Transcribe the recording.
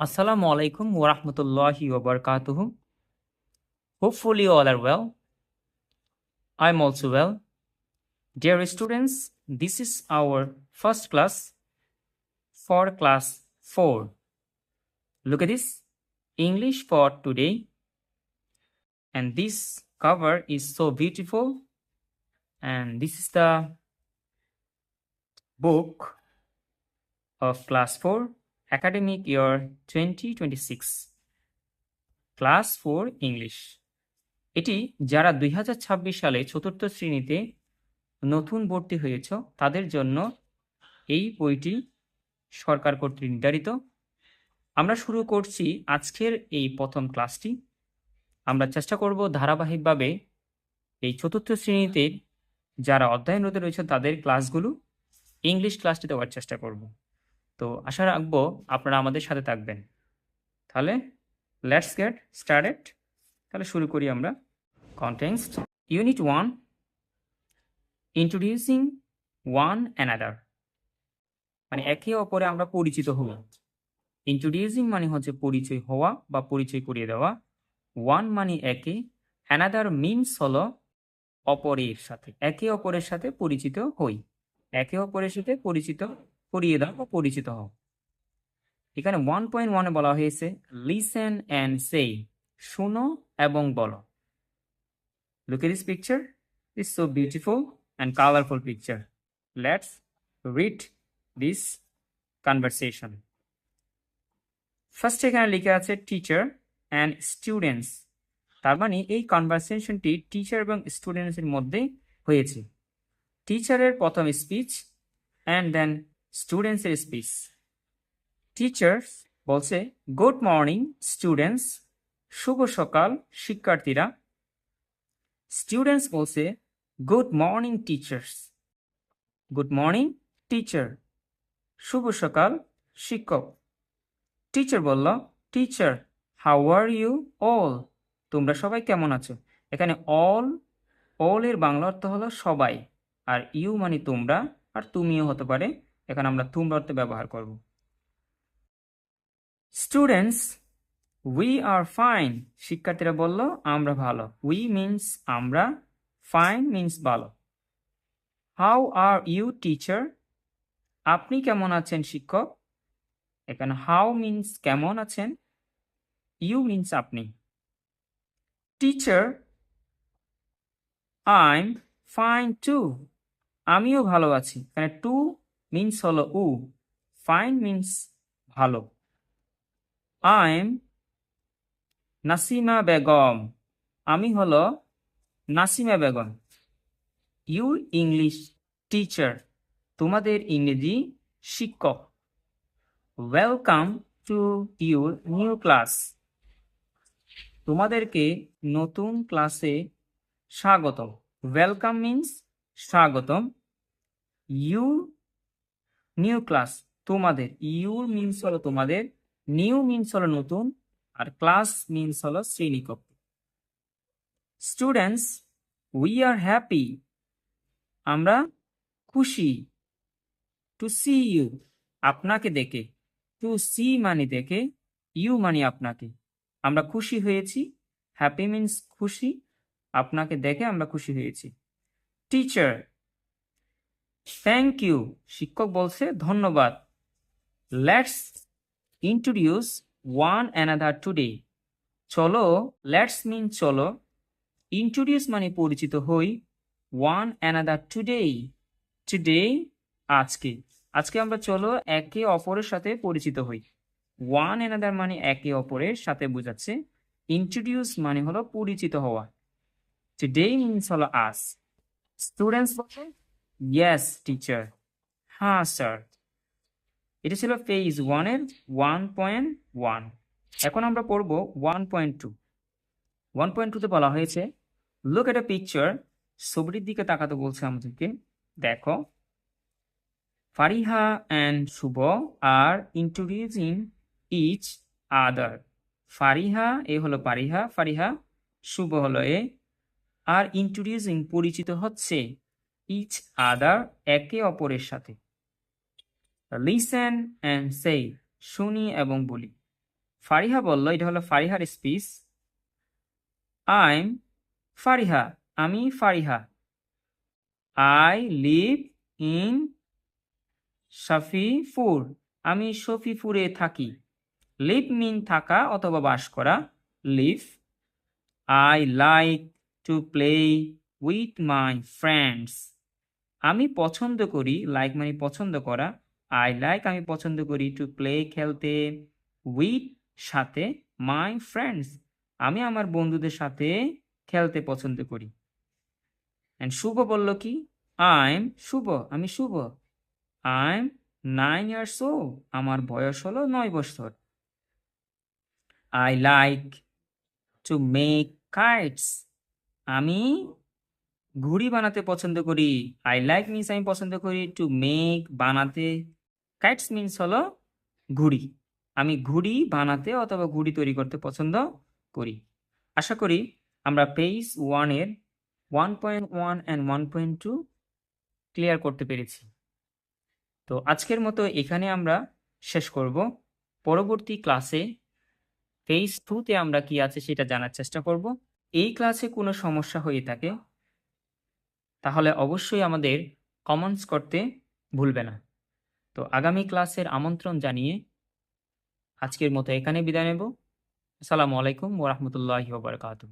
Assalamu alaikum wa rahmatullahi wa barakatuhu. Hopefully, you all are well. I'm also well. Dear students, this is our first class for class 4. Look at this English for today. And this cover is so beautiful. And this is the book of class 4 academic year 2026 class four English এটি যারা দুই হাজার ছাব্বিশ সালে চতুর্থ শ্রেণীতে নতুন ভর্তি হয়েছ, তাদের জন্য এই বইটি সরকার কর্তৃক নির্ধারিত। আমরা শুরু করছি আজকের এই প্রথম ক্লাসটি। আমরা চেষ্টা করব ধারাবাহিকভাবে এই চতুর্থ শ্রেণীতে যারা অধ্যয়নরত রয়েছে, তাদের ক্লাসগুলো ইংলিশ ক্লাসটি দেওয়ার চেষ্টা করব। তো আশা রাখব আপনারা আমাদের সাথে থাকবেন। তাহলে লেটস গেট স্টার্টেড তাহলে শুরু করি আমরা। Contents unit one introducing one another মানে একে অপরে আমরা পরিচিত হব। ইন্ট্রোডিউসিং মানে হচ্ছে পরিচয় হওয়া বা পরিচয় করিয়ে দেওয়া। ওয়ান মানে একে অ্যানাদার মিনস হলো অপরের সাথে। একে অপরের সাথে পরিচিত হই। একে অপরের সাথে পরিচিত করিয়ে দাও বা পরিচিত হও। এখানে ওয়ান পয়েন্ট ওয়ানে বলা হয়েছে লিসেন অ্যান্ড সেই শুনো এবং বলো। Look this picture is so beautiful and colourful picture let's read this conversation first এখানে লিখে আছে টিচার অ্যান্ড স্টুডেন্টস তার মানে এই কনভারসেশনটি টিচার এবং স্টুডেন্টসের মধ্যে হয়েছে। টিচারের প্রথম স্পিচ অ্যান্ড দেন স্টুডেন্টসের স্পিচ টিচার্স বলছে গুড মর্নিং স্টুডেন্টস শুভ সকাল, শিক্ষার্থীরা. স্টুডেন্টস বলছে good morning teachers good morning teacher শুভ সকাল, শিক্ষক. টিচার বলল teacher how are you all তোমরা সবাই কেমন আছো? এখানে অল অল এর বাংলা অর্থ হলো সবাই। আর ইউ মানে তোমরা, আর তুমিও হতে পারে এখানে আমরা তোমরা অর্থে ব্যবহার করব। স্টুডেন্টস উই আর ফাইন শিক্ষার্থীরা বলল, আমরা ভালো। উই মিনস আমরা ফাইন মিনস ভালো। হাউ আর ইউ টিচার আপনি কেমন আছেন, শিক্ষক? এখানে হাউ মিনস কেমন আছেন? ইউ মিনস আপনি। টিচার আইম ফাইন টু আমিও ভালো আছি। এখানে টু মিনস হলো উ। ফাইন মিনস ভালো। আইম নাসিমা বেগম। আমি হলো Nasima Begum. You English teacher তোমাদের ইংরেজি শিক্ষক। Welcome to your new class তোমাদেরকে নতুন ক্লাসে স্বাগতম। ওয়েলকাম মিন্স স্বাগতম। ইউ নিউ ক্লাস তোমাদের ইউর মিনস হলো তোমাদের নিউ মিনস হলো নতুন, আর ক্লাস মিনস হলো শ্রেণীকক্ষ। স্টুডেন্টস উই আর হ্যাপি আমরা খুশি। টু সি ইউ আপনাকে দেখে। টু সি মানে দেখে ইউ মানে আপনাকে। আমরা খুশি হয়েছি হ্যাপি মিনস খুশি, আপনাকে দেখে আমরা খুশি হয়েছি। টিচার থ্যাংক ইউ শিক্ষক বলছে, ধন্যবাদ। Let's introduce one another today চলো লেটস মিন চলো। ইন্ট্রোডিউস মানে পরিচিত হই। ওয়ান অ্যানাদার টুডে টুডে আজকে। আজকে আমরা চলো একে অপরের সাথে পরিচিত হই। ওয়ান অ্যানাদার মানে একে অপরের সাথে বোঝাচ্ছে। ইন্ট্রোডিউস মানে হলো পরিচিত হওয়া। টুডে মিনস হলো আস স্টুডেন্টস বলছে ইয়েস টিচার হ্যাঁ স্যার এটা ছিল পেজ ওয়ানের ওয়ান পয়েন্ট ওয়ান এখন আমরা পড়ব one point two one point টুতে বলা হয়েছে লুক এট এ পিকচার ছবিটির দিকে তাকাতে বলছে আমাদেরকে, দেখো, Fariha and Shuvo R introducing each other Fariha এ হলো পারিহা, ফারিহা শুভ হলো এ আর ইন্ট্রোডিউসিং পরিচিত হচ্ছে। ইচ আদার একে অপরের সাথে। লিসেন অ্যান্ড সেই শুনি এবং বলি। ফারিহা বলল, এটা হলো ফারিহার স্পিচ আইম ফারিহা, আমি Fariha. I live in Shafipur আমি শফিপুরে থাকি। লিভ মিন থাকা অথবা বাস করা। Live I like to play with my friends আমি পছন্দ করি লাইক মানে পছন্দ করা। আই লাইক আমি পছন্দ করি টু প্লে খেলতে উইথ সাথে মাই ফ্রেন্ডস আমি আমার বন্ধুদের সাথে খেলতে পছন্দ করি। অ্যান্ড শুভ বলল কি? আই এম শুভ, আমি Shuvo. I am nine years ও আমার বয়স হলো নয় বছর। I like to make kites আমি ঘুড়ি বানাতে পছন্দ করি। আই লাইক মিন্স আমি পছন্দ করি। টু মেক বানাতে কাইটস মিন্স হলো ঘুড়ি। আমি ঘুড়ি বানাতে অথবা ঘুড়ি তৈরি করতে পছন্দ করি। আশা করি আমরা পেজ ওয়ানের one point one and one point two clear করতে পেরেছি। তো আজকের মতো এখানে আমরা শেষ করব। পরবর্তী ক্লাসে ফেজ টুতে আমরা কি আছে সেটা জানার চেষ্টা করব। এই ক্লাসে কোনো সমস্যা হয়ে থাকে তাহলে অবশ্যই আমাদের কমেন্টস করতে ভুলবে না। তো আগামী ক্লাসের আমন্ত্রণ জানিয়ে আজকের মতো এখানে বিদায় নেব। আসসালামু আলাইকুম ওরহমতুল্লাহি ওবরকাতুহ